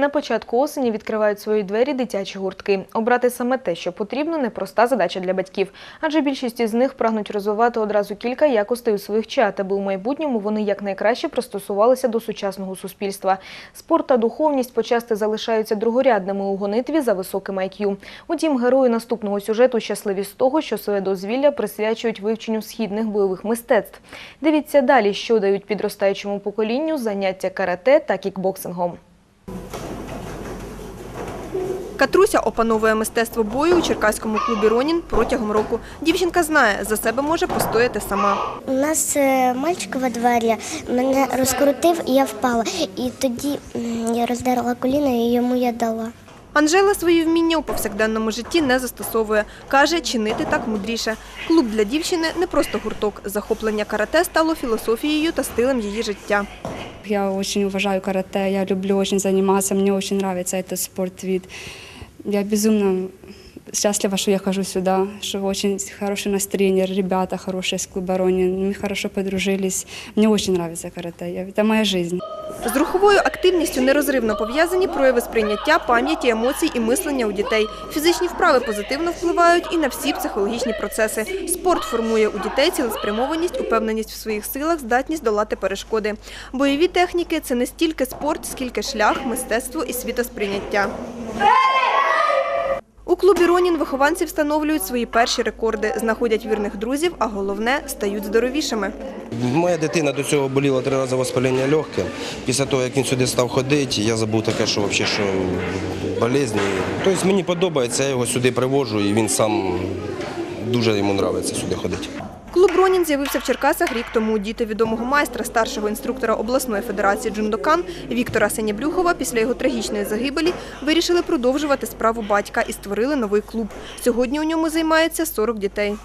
На початку осені відкривають свої двері дитячі гуртки. Обрати саме те, що потрібно, непроста задача для батьків, адже більшість із них прагнуть розвивати одразу кілька якостей у своїх чат, аби у майбутньому вони якнайкраще пристосувалися до сучасного суспільства. Спорт та духовність почасти залишаються другорядними у гонитві за високим IQ. Утім, герої наступного сюжету щасливі з того, що своє дозвілля присвячують вивченню східних бойових мистецтв. Дивіться далі, що дають підростаючому поколінню заняття карате та кікбоксингом. Катруся опановує мистецтво бою у черкаському клубі Ронін протягом року. Дівчинка знає, за себе може постояти сама. У нас е, мальчик во дворі мене розкрутив, і я впала. І тоді я роздерла коліно, і йому я дала. Анжела свої вміння у повсякденному житті не застосовує. Каже, чинити так мудріше. Клуб для дівчини не просто гурток. Захоплення карате стало філософією та стилем її життя. Я очень вважаю карате, я люблю дуже займатися, мені очень подобається цей спорт. Я безумно счастлива, что я хожу сюда, что очень хорошее настроение, ребята хорошие с клуба Ронин, мы хорошо подружились. Мне очень нравится карате, это моя жизнь. З руховою активністю нерозривно пов'язані прояви сприйняття, пам'яті, емоцій і мислення у дітей. Фізичні вправи позитивно впливають і на всі психологічні процеси. Спорт формує у дітей цілеспрямованість, упевненість в своїх силах, здатність долати перешкоди. Бойові техніки це не стільки спорт, скільки шлях, мистецтво і світосприйняття. Клубі Ронін вихованці встановлюють свої перші рекорди, знаходять вірних друзів, а головне стають здоровішими. Моя дитина до цього боліла три рази воспалення легке. Після того, як він сюди став ходити, я забув таке, що взагалі що болезні. Тобто мені подобається, я його сюди привожу і він сам дуже йому подобається сюди ходити. Клуб Ронін з'явився в Черкасах рік тому. Діти відомого майстра, старшого інструктора обласної федерації Джундокан Віктора Сенябрюхова після його трагічної загибелі вирішили продовжувати справу батька і створили новий клуб. Сьогодні у ньому займається 40 дітей.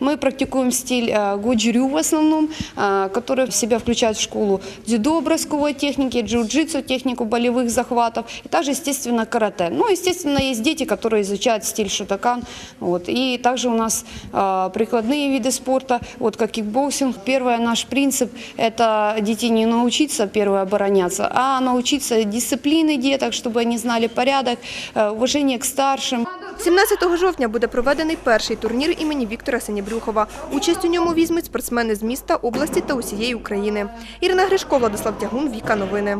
Мы практикуем стиль э, годжирю в основном, э, который в себя включает в школу дзюдо, бросковой техники, джиу-джитсу, технику болевых захватов и также, естественно, карате. Ну, естественно, есть дети, которые изучают стиль шутакан. Вот. И также у нас э, прикладные виды спорта, вот как кикбоксинг. Первый наш принцип – это детей не научиться первое обороняться, а научиться дисциплины деток, чтобы они знали порядок, э, уважение к старшим. 17 жовтня буде проведений перший турнір імені Віктора Сенєблюхова. Участь у ньому візьмуть спортсмени з міста, області та усієї України. Ірина Гришко, Владислав Тягун, Віка Новини.